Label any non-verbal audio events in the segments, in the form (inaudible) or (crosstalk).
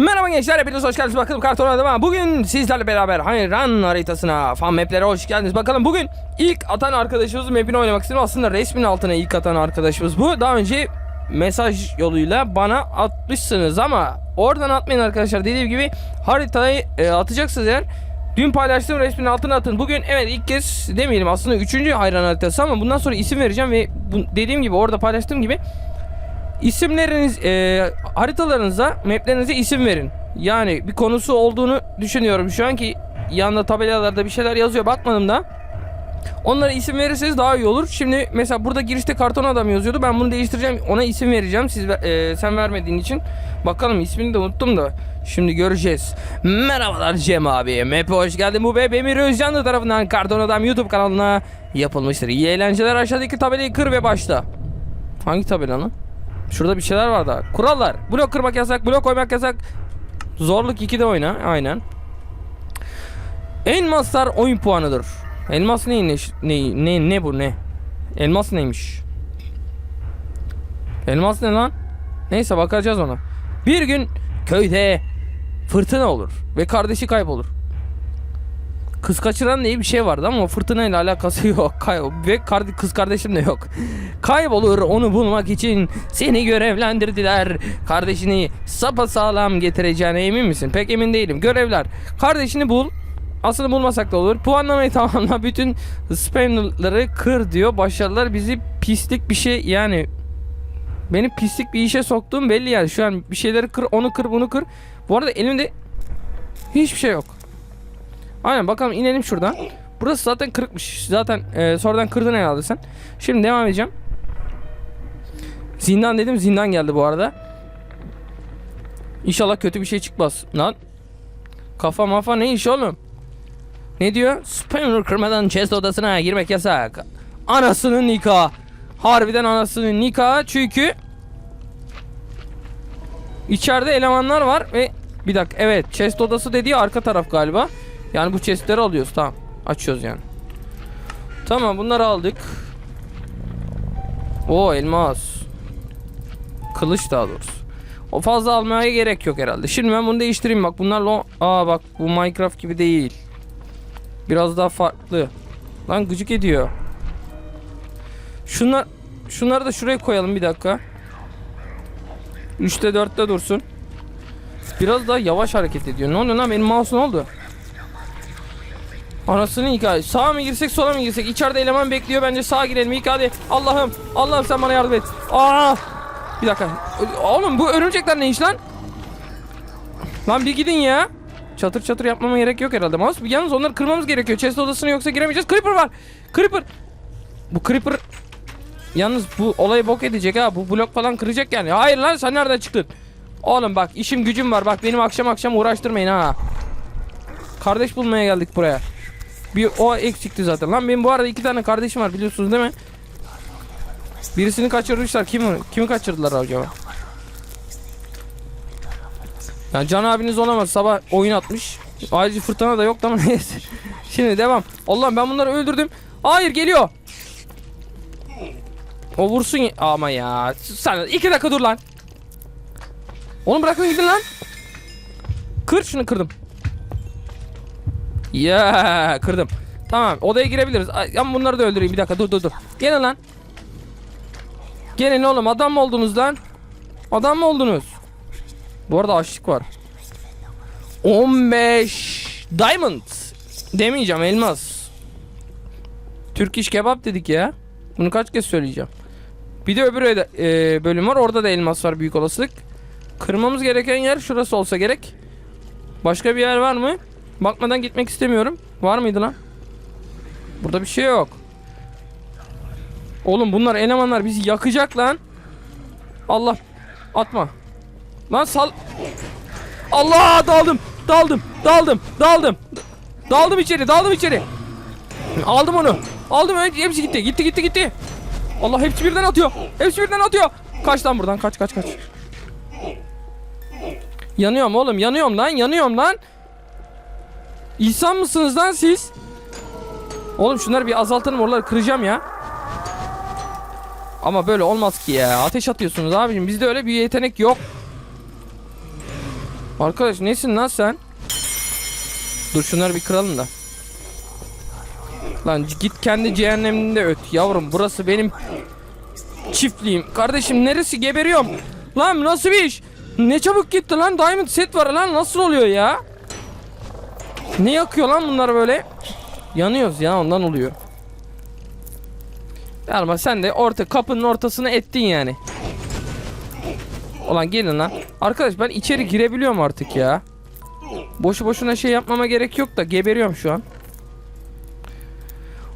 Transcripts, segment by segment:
Merhaba gençler hepiniz hoş geldiniz. Bakalım karton adama bugün sizlerle beraber hayran haritasına fan maplere hoş geldiniz. Bakalım bugün ilk atan arkadaşımız mapini oynamak istedim. Aslında resmin altına ilk atan arkadaşımız bu. Daha önce mesaj yoluyla bana atmışsınız ama oradan atmayın arkadaşlar dediğim gibi haritayı e, atacaksınız eğer. Dün paylaştığım resmin altına atın. Bugün evet ilk kez demeyelim aslında üçüncü hayran haritası ama bundan sonra isim vereceğim ve bu, dediğim gibi orada paylaştığım gibi İsimleriniz, e, haritalarınıza, maplerinize isim verin. Yani bir konusu olduğunu düşünüyorum. Şu anki yanında tabelalarda bir şeyler yazıyor. Bakmadım da. Onlara isim verirseniz daha iyi olur. Şimdi mesela burada girişte karton adam yazıyordu. Ben bunu değiştireceğim. Ona isim vereceğim. Siz e, sen vermediğin için. Bakalım ismini de unuttum da. Şimdi göreceğiz. Merhabalar Cem abi. Map'e hoş geldin. Bu be Emir Özcanlı tarafından Karton Adam YouTube kanalına yapılmıştır. İyi eğlenceler. Aşağıdaki tabelayı kır ve başla. Hangi tabela lan? Şurada bir şeyler var da. Kurallar. Blok kırmak yasak, blok koymak yasak. Zorluk 2'de oyna. Aynen. Elmaslar oyun puanıdır. Elmas neymiş? Ne, ne, ne bu ne? Elmas neymiş? Elmas ne lan? Neyse bakacağız ona. Bir gün köyde fırtına olur ve kardeşi kaybolur. Kız kaçıran diye bir şey vardı ama o fırtınayla alakası (laughs) yok. Kay ve kar- kız kardeşim de yok. Kaybolur onu bulmak için seni görevlendirdiler. Kardeşini sapasağlam getireceğine emin misin? Pek emin değilim. Görevler. Kardeşini bul. Aslında bulmasak da olur. Puanlamayı (laughs) tamamla. Bütün spamları kır diyor. Başarılar bizi pislik bir şey yani beni pislik bir işe soktuğum belli yani. Şu an bir şeyleri kır, onu kır, bunu kır. Bu arada elimde hiçbir şey yok. Aynen bakalım inelim şuradan. Burası zaten kırıkmış. Zaten e, sonradan kırdın herhalde sen. Şimdi devam edeceğim. Zindan dedim zindan geldi bu arada. İnşallah kötü bir şey çıkmaz. Lan. Kafa mafa ne iş oğlum? Ne diyor? Spammer kırmadan chest odasına girmek yasak. Anasının nikahı. Harbiden anasının nikahı çünkü içeride elemanlar var ve bir dakika evet chest odası dediği arka taraf galiba. Yani bu chestleri alıyoruz tamam. Açıyoruz yani. Tamam bunları aldık. O elmas. Kılıç daha doğrusu. O fazla almaya gerek yok herhalde. Şimdi ben bunu değiştireyim bak. Bunlarla aa bak bu Minecraft gibi değil. Biraz daha farklı. Lan gıcık ediyor. Şunlar şunları da şuraya koyalım bir dakika. 3'te 4'te dursun. Biraz daha yavaş hareket ediyor. Ne oluyor lan benim mouse ne oldu? Anasını hikaye. Sağa mı girsek sola mı girsek? İçeride eleman bekliyor bence sağa girelim. İlk hadi. Allah'ım. Allah'ım sen bana yardım et. Aa! Bir dakika. Oğlum bu örümcekler ne iş lan? Lan bir gidin ya. Çatır çatır yapmama gerek yok herhalde. Mouse yalnız onları kırmamız gerekiyor. Chest odasına yoksa giremeyeceğiz. Creeper var. Creeper. Bu Creeper Yalnız bu olayı bok edecek ha. Bu blok falan kıracak yani. Hayır lan sen nereden çıktın? Oğlum bak işim gücüm var. Bak benim akşam akşam uğraştırmayın ha. Kardeş bulmaya geldik buraya. Bir o eksikti zaten. Lan benim bu arada iki tane kardeşim var biliyorsunuz değil mi? Birisini kaçırmışlar. Kimi kimi kaçırdılar acaba? Yani Can abiniz olamaz. Sabah oyun atmış. Ayrıca fırtına da yoktu ama (laughs) neyse. Şimdi devam. Allah'ım ben bunları öldürdüm. Hayır geliyor. O vursun ama ya. Sen iki dakika dur lan. Onu bırakın gidin lan. Kır şunu kırdım. Ya kırdım. Tamam odaya girebiliriz. Ama bunları da öldüreyim bir dakika dur dur dur. Gelin lan. Gelin oğlum adam mı oldunuz lan? Adam mı oldunuz? Bu arada açlık var. 15 diamond. Demeyeceğim elmas. Türk iş kebap dedik ya. Bunu kaç kez söyleyeceğim. Bir de öbür e, bölüm var. Orada da elmas var büyük olasılık. Kırmamız gereken yer şurası olsa gerek. Başka bir yer var mı? Bakmadan gitmek istemiyorum. Var mıydı lan? Burada bir şey yok. Oğlum bunlar elemanlar bizi yakacak lan. Allah. Atma. Lan sal. Allah daldım. Daldım. Daldım. Daldım. Daldım içeri. Daldım içeri. Aldım onu. Aldım. Hepsi gitti. Gitti gitti gitti. Allah hepsi birden atıyor. Hepsi birden atıyor. Kaç lan buradan. Kaç kaç kaç. Yanıyorum oğlum. Yanıyorum lan. Yanıyorum lan. İnsan mısınız lan siz? Oğlum şunları bir azaltalım oraları kıracağım ya. Ama böyle olmaz ki ya. Ateş atıyorsunuz abicim. Bizde öyle bir yetenek yok. Arkadaş nesin lan sen? Dur şunları bir kıralım da. Lan git kendi cehenneminde öt yavrum burası benim çiftliğim. Kardeşim neresi geberiyorum. Lan nasıl bir iş? Ne çabuk gitti lan diamond set var lan nasıl oluyor ya? Ne yakıyor lan bunlar böyle? Yanıyoruz ya ondan oluyor. Ama sen de orta kapının ortasına ettin yani. Ulan gelin lan. Arkadaş ben içeri girebiliyorum artık ya. Boşu boşuna şey yapmama gerek yok da geberiyorum şu an.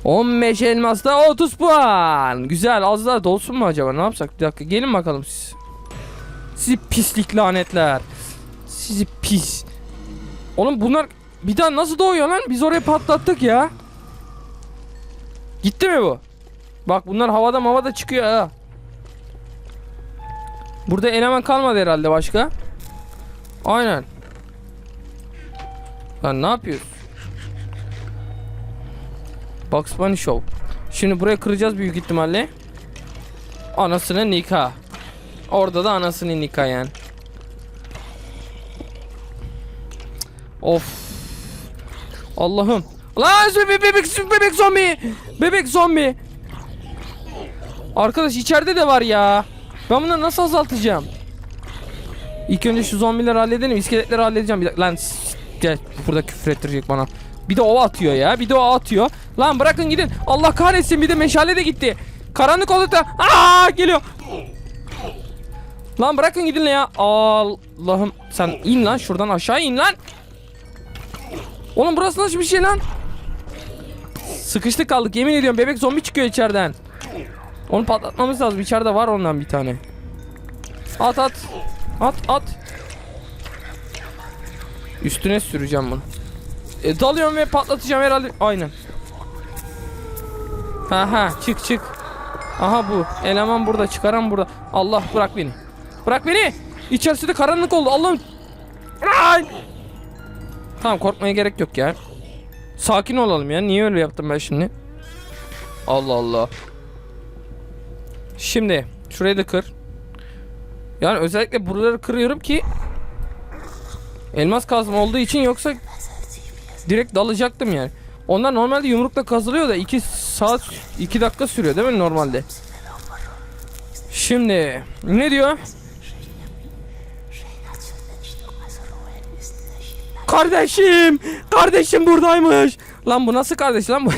15 elmasda 30 puan. Güzel az daha dolsun mu acaba ne yapsak? Bir dakika gelin bakalım siz. Sizi pislik lanetler. Sizi pis. Oğlum bunlar bir daha nasıl doğuyor lan? Biz oraya patlattık ya. Gitti mi bu? Bak bunlar havada havada çıkıyor ha. Burada eleman kalmadı herhalde başka. Aynen. Lan ne yapıyoruz? Bugs Bunny Show. Şimdi buraya kıracağız büyük ihtimalle. Anasının nikah. Orada da anasının nikah yani. Of. Allah'ım. Lan bebek bebek bebek zombi. Bebek zombi. Arkadaş içeride de var ya. Ben bunları nasıl azaltacağım? İlk önce şu zombileri halledelim. iskeletleri halledeceğim. Bir dakika. Lan gel burada küfür ettirecek bana. Bir de o atıyor ya. Bir de o atıyor. Lan bırakın gidin. Allah kahretsin bir de meşale de gitti. Karanlık oldu da. Aa geliyor. Lan bırakın gidin ya. Allah'ım sen in lan şuradan aşağı in lan. Oğlum burası nasıl bir şey lan? Sıkıştık kaldık yemin ediyorum bebek zombi çıkıyor içeriden. Onu patlatmamız lazım. İçeride var ondan bir tane. At at. At at. Üstüne süreceğim bunu. E, dalıyorum ve patlatacağım herhalde. Aynen. Ha ha çık çık. Aha bu. Eleman burada. Çıkaran burada. Allah bırak beni. Bırak beni. İçerisi de karanlık oldu. Allah'ım. Tamam korkmaya gerek yok ya. Sakin olalım ya. Niye öyle yaptım ben şimdi? Allah Allah. Şimdi şurayı da kır. Yani özellikle buraları kırıyorum ki elmas kazma olduğu için yoksa direkt dalacaktım yani. Onlar normalde yumrukla kazılıyor da 2 saat 2 dakika sürüyor değil mi normalde? Şimdi ne diyor? Kardeşim! Kardeşim buradaymış. Lan bu nasıl kardeş lan bu? (laughs)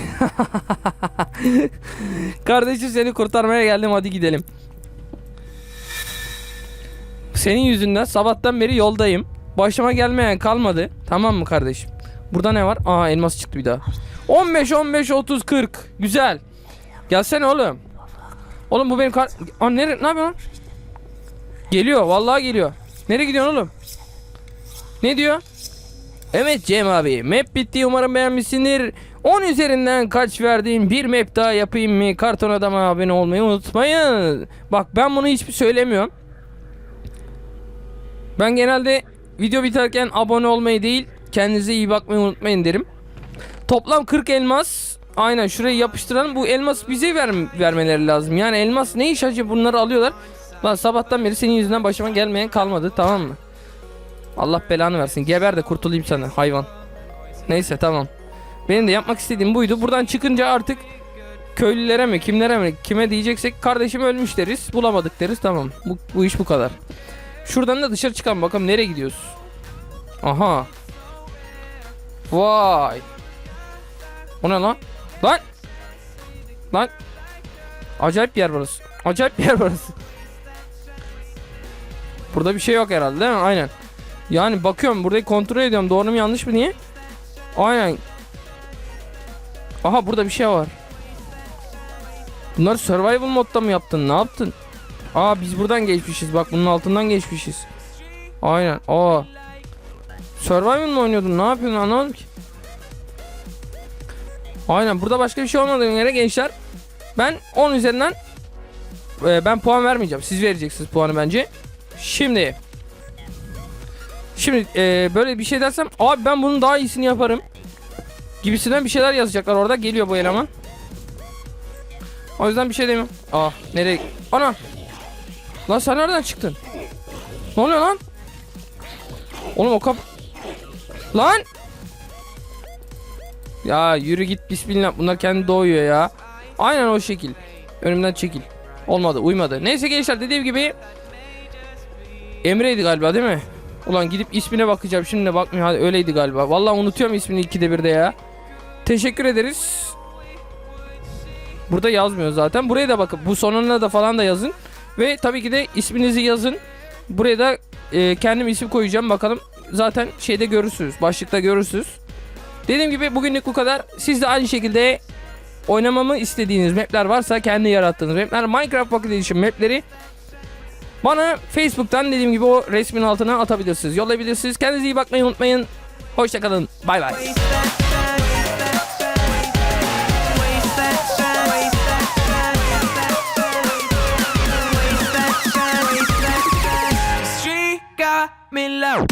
Kardeşim seni kurtarmaya geldim hadi gidelim. Senin yüzünden sabahtan beri yoldayım. Başıma gelmeyen kalmadı. Tamam mı kardeşim? Burada ne var? Aa elmas çıktı bir daha. 15 15 30 40. Güzel. Gelsene oğlum. Oğlum bu benim kar... Aa nere ne yapıyorsun? Geliyor vallahi geliyor. Nereye gidiyorsun oğlum? Ne diyor? Evet Cem abi map bitti umarım beğenmişsindir. 10 üzerinden kaç verdiğim bir map daha yapayım mı? Karton adama abone olmayı unutmayın. Bak ben bunu hiçbir söylemiyorum. Ben genelde video biterken abone olmayı değil Kendinize iyi bakmayı unutmayın derim. Toplam 40 elmas Aynen şurayı yapıştıralım. Bu elmas bize ver, vermeleri lazım. Yani elmas ne iş acı bunları alıyorlar. Lan sabahtan beri senin yüzünden başıma gelmeyen kalmadı tamam mı Allah belanı versin. Geber de kurtulayım sana hayvan. Neyse tamam. Benim de yapmak istediğim buydu. Buradan çıkınca artık köylülere mi kimlere mi kime diyeceksek kardeşim ölmüş deriz. Bulamadık deriz tamam. Bu, bu iş bu kadar. Şuradan da dışarı çıkalım bakalım nereye gidiyoruz. Aha. Vay. O ne lan? Lan. Lan. Acayip bir yer burası. Acayip bir yer burası. Burada bir şey yok herhalde değil mi? Aynen. Yani bakıyorum burayı kontrol ediyorum doğru mu yanlış mı diye. Aynen. Aha burada bir şey var. Bunları survival modda mı yaptın? Ne yaptın? Aa biz buradan geçmişiz. Bak bunun altından geçmişiz. Aynen. Aa. Survival mı oynuyordun? Ne yapıyordun anlamadım ki. Aynen burada başka bir şey olmadığına göre gençler. Ben 10 üzerinden e, ben puan vermeyeceğim. Siz vereceksiniz puanı bence. Şimdi Şimdi e, böyle bir şey dersem abi ben bunun daha iyisini yaparım gibisinden bir şeyler yazacaklar orada geliyor bu eleman. O yüzden bir şey demiyorum. Aa nereye? Ana. Lan sen nereden çıktın? Ne oluyor lan? Oğlum o kap... Lan! Ya yürü git bismillah. Bunlar kendi doğuyor ya. Aynen o şekil. Önümden çekil. Olmadı uymadı. Neyse gençler dediğim gibi Emre'ydi galiba değil mi? Ulan gidip ismine bakacağım şimdi de bakmıyor. Hadi öyleydi galiba. Vallahi unutuyorum ismini ikide birde ya. Teşekkür ederiz. Burada yazmıyor zaten. Buraya da bakın. Bu sonuna da falan da yazın. Ve tabii ki de isminizi yazın. Buraya da e, kendim isim koyacağım. Bakalım zaten şeyde görürsünüz. Başlıkta görürsünüz. Dediğim gibi bugünlük bu kadar. Siz de aynı şekilde oynamamı istediğiniz mapler varsa kendi yarattığınız mapler Minecraft Pocket Edition mapleri bana Facebook'tan dediğim gibi o resmin altına atabilirsiniz. Yollayabilirsiniz. Kendinize iyi bakmayı unutmayın. Hoşçakalın. Bay bay. Me low.